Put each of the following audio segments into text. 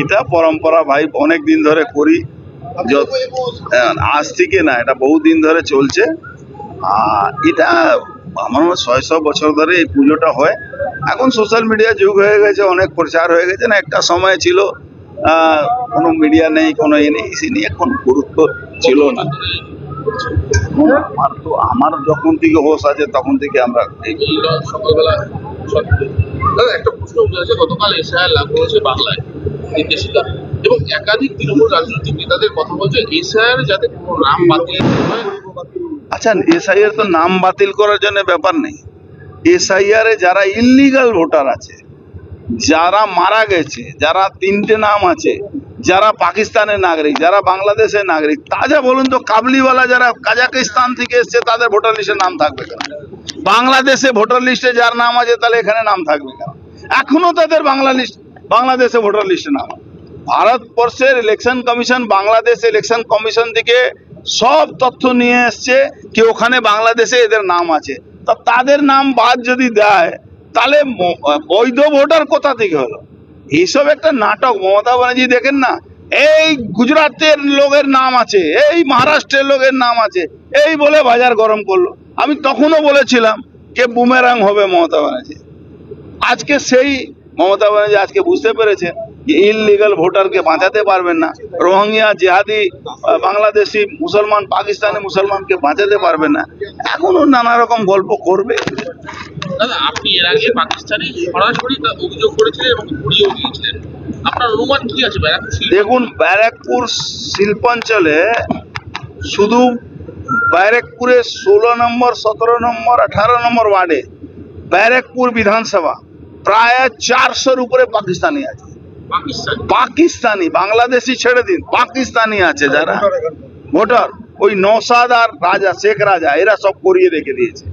এটা পরম্পরা ভাই অনেক দিন ধরে করি। হ্যাঁ, আজ থেকে না এটা বহুদিন ধরে চলছে। এটা আমার মনে ছয় ছ বছর ধরে এই পুজোটা হয়। এখন সোশ্যাল মিডিয়া যুগ হয়ে গেছে অনেক প্রচার হয়ে গেছে। না একটা সময় ছিল কোনো মিডিয়া নেই কোনো এ নেই সে নিয়ে এখন গুরুত্ব ছিল না। আমার তো আমার যখন থেকে হোশ আছে তখন থেকে আমরা একটা প্রশ্ন উঠে আছে গতকাল এসআইআর লাগু হয়েছে বাংলায়। নির্দেশিকা এবং একাধিক তৃণমূল রাজনৈতিক নেতাদের কথা বলছে, এসআইআর যাতে কোনো নাম বাতিল আচ্ছা এসআইআর তো নাম বাতিল করার জন্য ব্যাপার নেই। এসআইআর যারা ইল্লিগাল ভোটার আছে, যারা মারা গেছে, যারা তিনটে নাম আছে, যারা পাকিস্তানের নাগরিক, যারা বাংলাদেশের নাগরিক তাজা বলুন তো, কাবলিওয়ালা যারা কাজাকিস্তান থেকে এসছে, তাদের ভোটার লিস্টে নাম থাকবে কেন? বাংলাদেশে ভোটার লিস্টে যার নাম আছে, তাহলে এখানে নাম থাকবে কেন? এখনও তাদের বাংলা লিস্ট বাংলাদেশে ভোটার লিস্টে নাম ভারতবর্ষের election commission Bangladesh election commission থেকে সব তথ্য নিয়ে এসছে কি ওখানে বাংলাদেশে এদের নাম আছে। তা তাদের নাম বাদ যদি দেয়, তাহলে বৈধ ভোটার কোথা থেকে হলো? এইসব একটা নাটক, মমতা ব্যানার্জি দেখেন না? এই গুজরাটের লোকের নাম আছে, এই মহারাষ্ট্রের লোকের নাম আছে, এই বলে বাজার গরম করল। আমি তখনও বলেছিলাম, কে বুমেরাং হবে মমতা ব্যানার্জি। আজকে সেই মমতা ব্যানার্জি আজকে বুঝতে পেরেছেন যে ইললিগাল ভোটারকে বাঁচাতে পারবেন না। রোহিঙ্গা জেহাদি বাংলাদেশি মুসলমান পাকিস্তানি মুসলমানকে বাঁচাতে পারবেন না। এখনও নানা রকম গল্প করবে। দাদা আপনি এর আগে পাকিস্তানে সরাসরি অভিযোগ করেছিলেন এবং ঘুরিয়েও দিয়েছিলেন। আপনার অনুমান কি আছে দেখুন ব্যারাকপুর শিল্পাঞ্চলে শুধু ব্যারাকপুরে ষোলো নম্বর সতেরো নম্বর আঠারো নম্বর ওয়ার্ডে ব্যারাকপুর বিধানসভা। প্রায় চারশোর উপরে পাকিস্তানি আছে। পাকিস্তান? বাংলাদেশি ছেড়ে দিন পাকিস্তানি আছে যারা। ভোটার ওই নৌসাদ আর রাজা শেখ রাজা এরা সব করিয়ে রেখে দিয়েছে।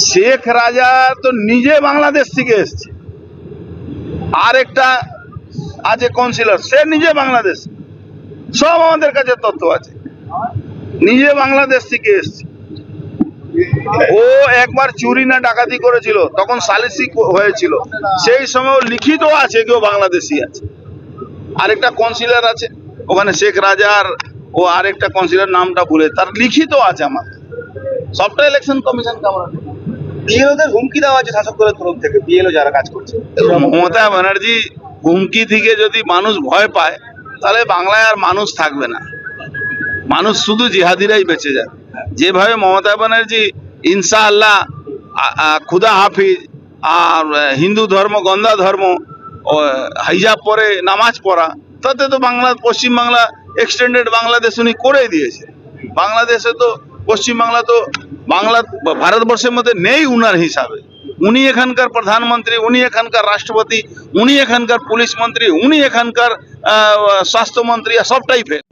শেখ রাজা তো নিজে বাংলাদেশ থেকে এসছে। আর একটা আছে কাউন্সিলর সে নিজে বাংলাদেশ। সব আমাদের কাছে তথ্য আছে। নিজে বাংলাদেশ থেকে এসছে। ও একবার চুরি না ডাকাতি করেছিল তখন সালিসি হয়েছিল। সেই সময় লিখিত আছে কেউ বাংলাদেশি আছে। আরেকটা কাউন্সিলর আছে ওখানে শেখ রাজার ও আরেকটা কাউন্সিলর নামটা ভুলে তার লিখিত আছে আমার। সবটা ইলেকশন কমিশন কামড়ানো বিএলওদের হুমকি দেওয়া আছে শাসক দলের তরফ থেকে বিএলও যারা কাজ করছে। মমতা ব্যানার্জি হুমকি থেকে যদি মানুষ ভয় পায় তাহলে বাংলায় আর মানুষ থাকবে না। মানুষ শুধু জিহাদিরাই বেঁচে যাবে। যেভাবে মমতা ব্যানার্জি ইনশাআল্লাহ আ- আ- খুদা হাফিজ আর হিন্দু ধর্ম গন্ধা ধর্ম ও, হিজাব পরে নামাজ পড়া তাতে তো বাংলা পশ্চিমবাংলা এক্সটেন্ডেড বাংলাদেশ উনি করে দিয়েছে। বাংলাদেশে তো পশ্চিমবাংলা তো বাংলা ভারতবর্ষের মধ্যে নেই উনার হিসাবে। উনি এখানকার প্রধানমন্ত্রী উনি এখানকার রাষ্ট্রপতি উনি এখানকার পুলিশ মন্ত্রী উনি এখানকার স্বাস্থ্যমন্ত্রী সবটাই ফেল